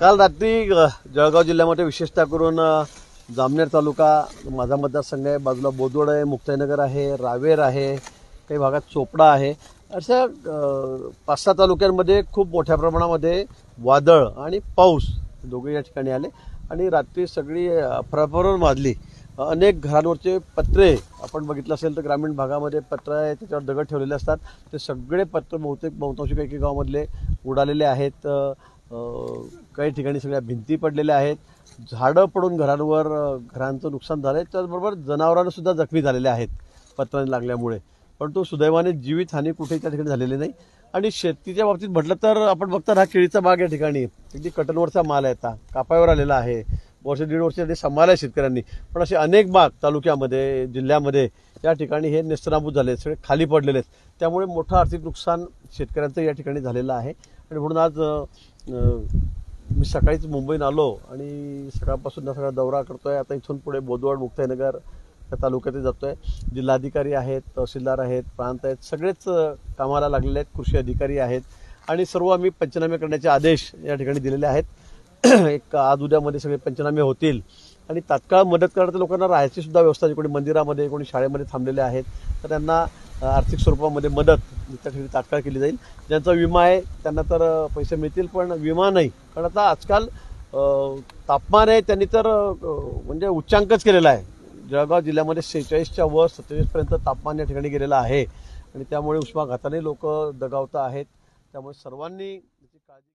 काल रात्री अ, जळगाव जिल्ह्यामध्ये विशेषतः करून अ, जामनेर तालुका माझा मतदारसंघ आहे. बाजूला बोदवड आहे मुक्ताईनगर आहे रावेर आहे काही भागात चोपडा आहे. अशा पाच सहा तालुक्यांमध्ये खूप मोठ्या प्रमाणामध्ये वादळ आणि पाऊस दोघे या ठिकाणी आले. आणि रात्री सगळी अफराफर माजली अनेक घरांवरचे पत्रे आपण बघितलं असेल तर ग्रामीण भागामध्ये पत्र आहे त्याच्यावर दगड ठेवलेले असतात. ते सगळे पत्र बहुतेक बहुतांशी काही काही गावामधले उडालेले आहेत. काही ठिकाणी सगळ्या भिंती पडलेल्या आहेत. झाडं पडून घरांवर घरांचं नुकसान झालं आहे. त्याचबरोबर जनावरांसुद्धा जखमी झालेले आहेत पत्रांनी लागल्यामुळे. परंतु सुदैवाने जीवितहानी कुठेही त्या ठिकाणी झालेली नाही. आणि शेतीच्या बाबतीत म्हटलं तर आपण बघता हा केळीचा बाग या ठिकाणी. अगदी कटनवरचा माल आहे आता. कापावर आलेला आहे. वर्ष दीड वर्ष ते सांभाळलं आहे शेतकऱ्यांनी. पण असे अनेक बाग तालुक्यामध्ये जिल्ह्यामध्ये या ठिकाणी हे नेस्तनाबूत झाले आहेत, सगळे खाली पडलेले आहेत. त्यामुळे मोठं आर्थिक नुकसान शेतकऱ्यांचं या ठिकाणी झालेलं आहे. आणि म्हणून आज मी सकाळीच मुंबईत आलो आणि सकाळपासून हा सगळा दौरा करतोय. आता इथून पुढे बोदवड मुक्ताईनगर या तालुक्यात जातोय. जिल्हाधिकारी आहेत तहसीलदार आहेत प्रांत आहेत सगळेच कामाला लागलेले आहेत कृषी अधिकारी आहेत. आणि सर्व आम्ही पंचनामे करण्याचे आदेश या ठिकाणी दिलेले आहेत. एक आज उद्यामध्ये सगळे पंचनामे होतील. आणि तात्काळ मदत करणाऱ्या लोकांना राहायची सुद्धा व्यवस्था आहे. कोणी मंदिरामध्ये कोणी शाळेमध्ये थांबलेले आहेत. तर त्यांना आर्थिक स्वरूपामध्ये मदत त्या ठिकाणी तात्काळ केली जाईल. ज्यांचा विमा आहे त्यांना तर पैसे मिळतील पण विमा नाही. कारण आता आजकाल तापमान आहे त्यांनी तर म्हणजे उच्चांकच केलेला आहे. जळगाव जिल्ह्यामध्ये शेहेचाळीसच्या वर सत्तेचाळीसपर्यंत तापमान या ठिकाणी गेलेलं आहे. आणि त्यामुळे उष्माघाताने लोक दगावता आहेत. त्यामुळे सर्वांनी